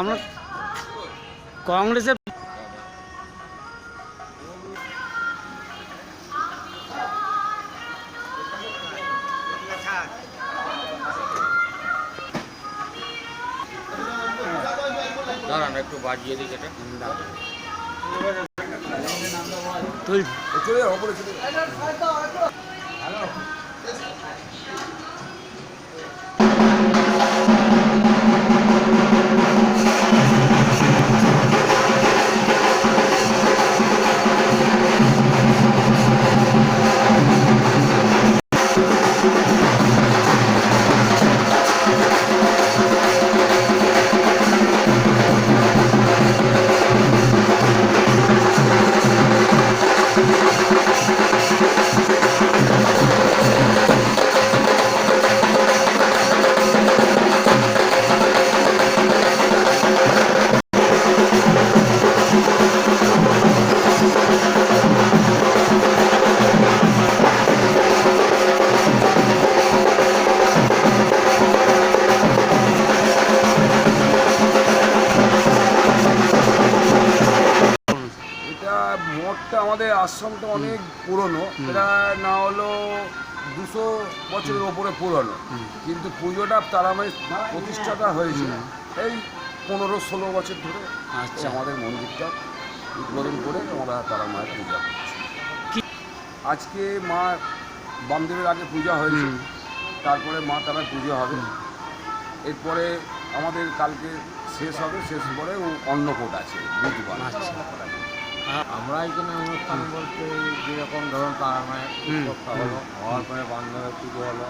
আমরা কংগ্রেসের দাঁড়ান একটু বাজিয়ে দিই এটা। তুই মঠটা আমাদের আশ্রমটা অনেক পুরনো এটা না হলো দুশো বছরের ওপরে পুরনো। কিন্তু পুজোটা তারা তারামাই প্রতিষ্ঠাটা হয়েছে এই পনেরো ষোলো বছর ধরে আসছে আমাদের মন্দিরটা উদ্বোধন করে আমরা তারা মায়ের পূজা করছি। আজকে মা বামদেবের আগে পূজা হয়েছে। তারপরে মা তারা পুজো হবে। এরপরে আমাদের কালকে শেষ হবে। শেষ পরে ও অন্নকূট আছে বুধবার আচ্ছা। আমরা এখানে অনুষ্ঠান বলতে যেরকম ধরুন তারা মায়ের উৎসবটা হলো হওয়ার পরে বান্ধবের পুজো হলো।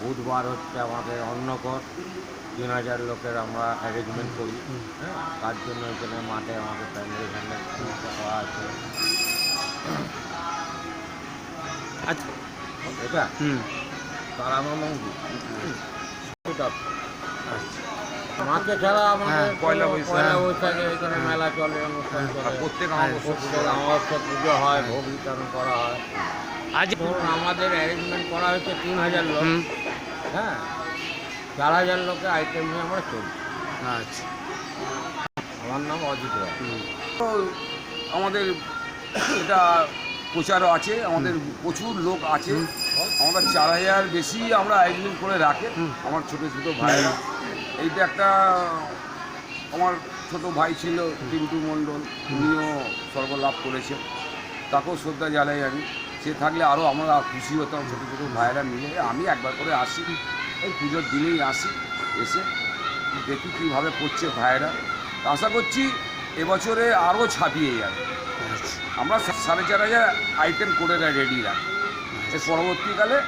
বুধবার হচ্ছে আমাদের অন্নকট তিন হাজার লোকের আমরা অ্যারেঞ্জমেন্ট করি। হ্যাঁ তার জন্য এখানে মাঠে আমাদের প্যান্ডেল ফ্যান্ডেল সমস্ত করা আছে। আচ্ছা। এটা? তারামা মন্দির। এটা। মাকে ছাড়া আমাদের হ্যাঁ, পয়লা বৈশাখ। পয়লা বৈশাখে এখানে মেলা চলে অনুষ্ঠান চলে। প্রত্যেক হ্যাঁ, প্রত্যেক অমাবস্যা পুজো হয় ভোগ বিতরণ করা হয়। আজ ধরুন আমাদের অ্যারেঞ্জমেন্ট করা হয়েছে তিন হাজার লোক। হ্যাঁ চার হাজার লোকের আইটেম নিয়ে আমরা চলি আচ্ছা। আমার নাম অজিত রায়। তো আমাদের এটা প্রচারও আছে আমাদের প্রচুর লোক আছে। আমরা চার হাজার বেশি আমরা আয়োজন করে রাখে। আমার ছোট ছোট ভাইরা এইটা একটা, আমার ছোট ভাই ছিল, টিন্টু মণ্ডল উনিও সর্বলাভ করেছে। তাকেও শ্রদ্ধা জানাই আমি। সে থাকলে আরও আমরা খুশি হতাম, ছোটো ছোটো ভাইরা মিলে। আমি একবার করে আসি, এই পুজোর দিনেই আসি, এসে দেখি কীভাবে করছে ভাইরা আশা করছি এবছরে আরও ছাপিয়ে যাবে। আমরা সাড়ে চার হাজার আইটেম করে রেডি রাখি এর পরবর্তীকালে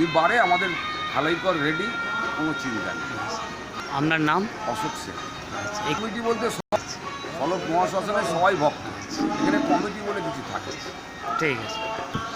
এই বারে আমাদের ঢালাইকর রেডি কোনো চিন্তা নেই। আপনার নাম? অশোক সেন। আচ্ছা এই কমিটি বলতে সব- সলভ মহাশাসনের সবাই ভক্ত। এখানে কমিটি বলে কিছু থাকে। ঠিক আছে।